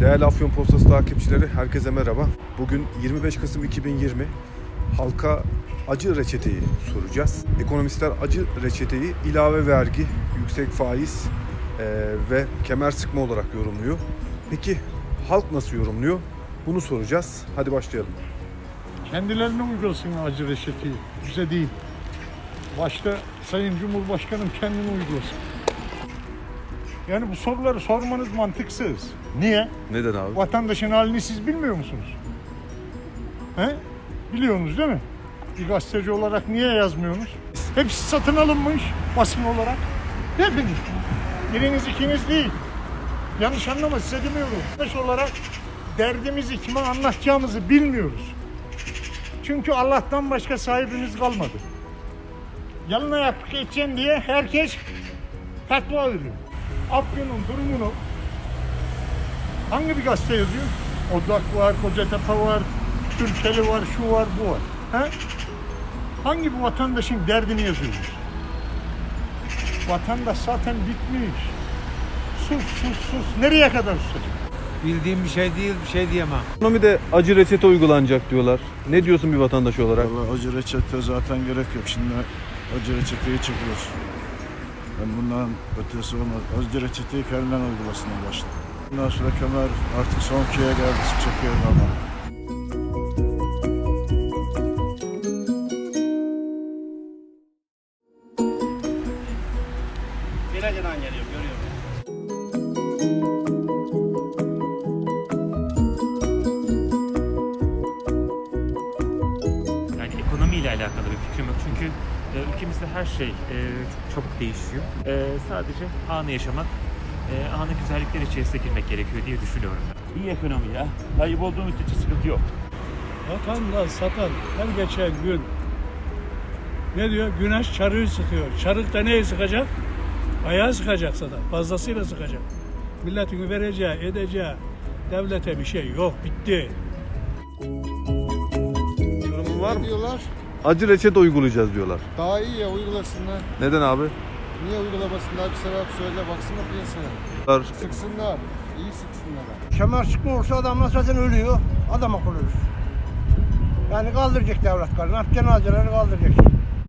Değerli Afyon Postası takipçileri herkese merhaba. Bugün 25 Kasım 2020. Halka acı reçeteyi soracağız. Ekonomistler acı reçeteyi ilave vergi, yüksek faiz eee, ve kemer sıkma olarak yorumluyor. Peki halk nasıl yorumluyor? Bunu soracağız. Hadi başlayalım. Kendilerine uygulasın acı reçeteyi. Bize değil. Başta Sayın Cumhurbaşkanım kendini uygulasın. Yani bu soruları sormanız mantıksız. Niye? Neden abi? Vatandaşın halini siz bilmiyor musunuz? He? Biliyorsunuz değil mi? Bir gazeteci olarak niye yazmıyorsunuz? Hepsi satın alınmış basın olarak. Hepiniz. Biriniz ikiniz değil. Yanlış anlama size demiyorum. Vatandaş olarak derdimizi kime anlatacağımızı bilmiyoruz. Çünkü Allah'tan başka sahibimiz kalmadı. Yalın ayak geçeceğim diye herkes fatva veriyor. Afyon'un durumunu hangi bir gazete yazıyor? Odak var, Kocatepe var, Türkeli var, şu var, bu var. He? Hangi bu vatandaşın derdini yazıyoruz? Vatandaş zaten bitmiş. Sus, sus, sus. Nereye kadar susacak? Bildiğim bir şey değil, bir şey diyemem. Ekonomide acı reçete uygulanacak diyorlar. Ne diyorsun bir vatandaş olarak? Valla acı reçete zaten gerek yok. Şimdi acı reçeteyi çekiyoruz. Ben bundan ötesi olmaz. Acı reçeteyi kendinden uygulasına başladı. Bundan sonra kemer artık son kiye geldi. Çekiyorum ama. Virajından geliyorum görüyorum. Yani ekonomiyle alakalı bir fikrim yok. Çünkü e, ülkemizde her şey e, çok çabuk değişiyor. E, sadece anı yaşamak, e, anı güzellikler içerisine girmek gerekiyor diye düşünüyorum. İyi ekonomi ya. Ayıp olduğu müddetçe sıkıntı yok. Vatandaş satan her geçen gün ne diyor? Güneş çarığı sıkıyor. Çarık da neyi sıkacak? Ayağı sıkacak zaten. Fazlasıyla sıkacak. Milletin vereceği, edeceği devlete bir şey yok. Bitti. Yorumun var mı? diyorlar? Acı reçete uygulayacağız diyorlar. Daha iyi ya uygulasınlar. Neden abi? Niye uygulamasınlar bir sebep söyle baksana piyasaya. Sıksınlar. İyi sıksınlar. Kemer çıkma olursa adamlar zaten ölüyor. Adam akıllı ölür. Yani kaldıracak devlet karnı. Cenazeleri kaldıracak.